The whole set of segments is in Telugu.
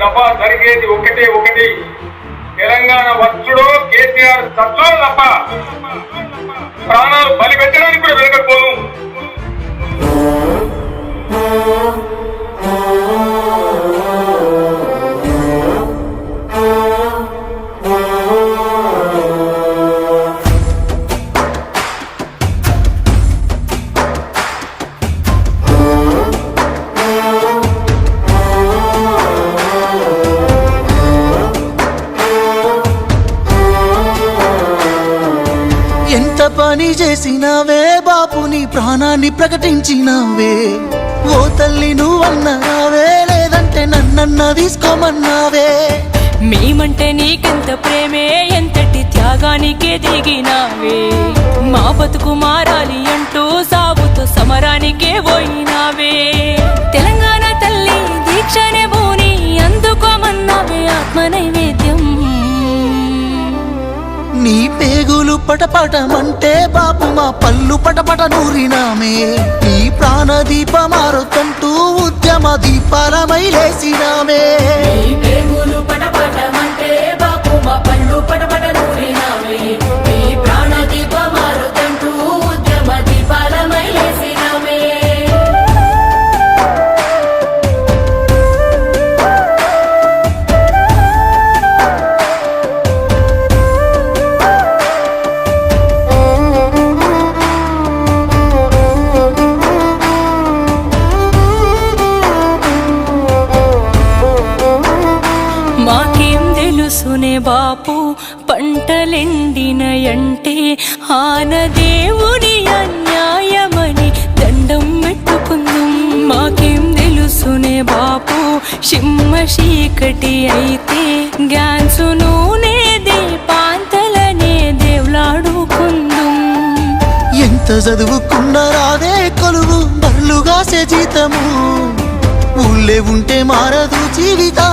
దఫా జరిగేది ఒకటే ఒకటి. తెలంగాణ వచ్చుడో కేసీఆర్ సత్తులో తప్ప ప్రాణాలు బలి పెట్టడానికి కూడా వెనకపోను ఎంత పని చేసినావే బాపు నీ ప్రాణాన్ని ప్రకటించినావే. ఓ తల్లి నువ్వన్నావే లేదంటే నన్నన్న తీసుకోమన్నావే. మేమంటే నీకెంత ప్రేమే ఎంతటి త్యాగానికే దిగినావే. మా బతుకు మారాలి అంటూ సాగుతూ సమరానికే పోయినావే. తెలంగాణ తల్లి దీక్షనే భూని అందుకోమన్నావే ఆత్మ నైవేద్యం నీ పేగులు పటపటమంటే బాపు మా పళ్ళు పటపట నూరినామే. నీ ప్రాణ దీపమారుతంటూ ఉద్యమ దీపాలమై లేసినామే పేగులు పటపట మాకేం తెలుసునే బాపు? పంటలెండినయంటే ఆన దేవుని అన్యాయమని దండం పెట్టుకుందాం. మాకేం తెలుసునే బాపు? సిమ్మ చీకటి అయితే గ్యాన్సు నూనె దీపాంతలనే దేవులాడుకుందాం. ఎంత చదువుకున్న రాదే కొలువు బర్లుగాసే జీతము. ఊళ్ళే ఉంటే మారదు జీవితం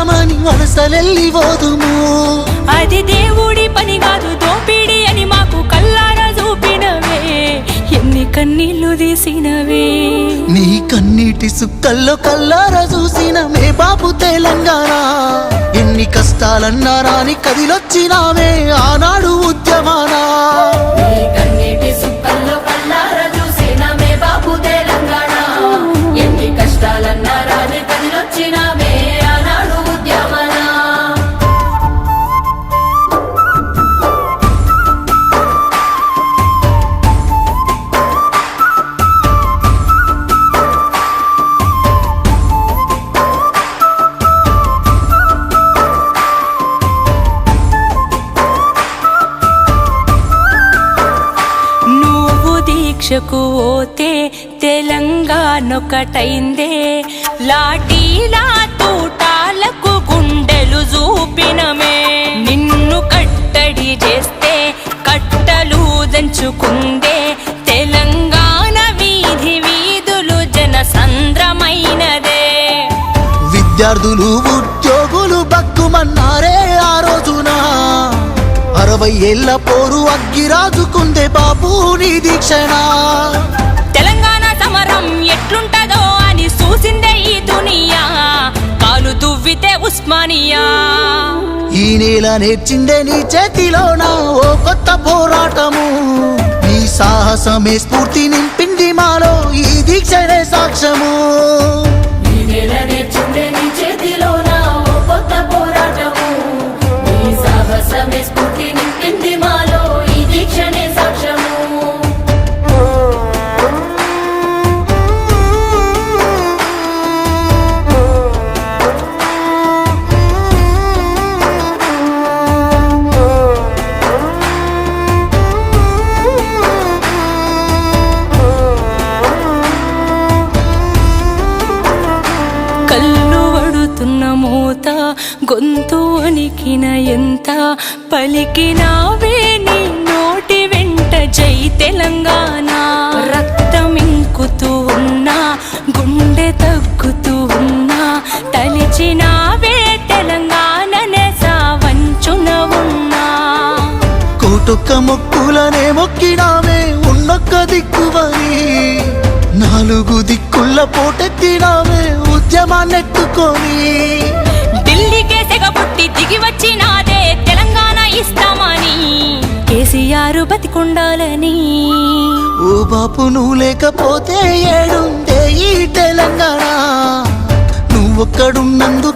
వలసలెల్లి పోదుము. అది దేవుడి పని కాదు దోపిడి అని మాకు కల్లారా చూపినవే. ఎన్ని కన్నీళ్ళు తీసినవే. నీ కన్నీటి సుక్కల్లో కల్లారా చూసిన మే బాబు తెలంగాణ. ఎన్ని కష్టాలన్నారా అని కదిలొచ్చినావే. ఆనాడు ఉద్యమానా దీక్షకు తెలంగాణ తెలంగాణొకటైందే లాఠీలా తూటాలకు గుండెలు చూపినమే. నిన్ను కట్టడి చేస్తే కట్టలు దంచుకుందే. తెలంగాణ వీధి వీధులు జన సంద్రమైనదే విద్యార్థులు ఉద్యోగులు బక్కుమన్నారే అరవై ఏళ్ళ పోరు అగ్గిరాజుకుందే బాబు నీ దీక్షణ తెలంగాణ సమరం ఎట్లుంటదో అని చూసిందే ఈ దునియా. కాలు దువ్వితే ఉస్మానియా. ఈ నేల నేర్చిందే నీ చేతిలోన ఓ కొత్త పోరాటము. నీ సాహసమే స్ఫూర్తి నింపింది మాలో ఈ దీక్షనే సాక్ష్యము. ఈ నెల నేర్చుండే మూత గొంతు అనికిన ఎంత పలికినావే నీ నోటి వెంట జై తెలంగాణ. రక్తం ఇంకుతూ ఉన్నా గుండె తగ్గుతూ ఉన్నా తలిచినావే తెలంగాణనే సావంచున ఉన్నా. కోటొక్క మొక్కులనే మొక్కినామే ఉన్నొక్క దిక్కువని. నాలుగు దిక్కుల పోటెత్తినామే ఉద్యమాన్నెత్తుకొని. ఢిల్లీ దిగి వచ్చినాదే తెలంగాణ ఇస్తామని. కేసీఆర్ బతికుండాలని. ఓ బాపు నువ్వు లేకపోతే ఏడుందే ఈ తెలంగాణ. నువ్వొక్కడున్నందుకే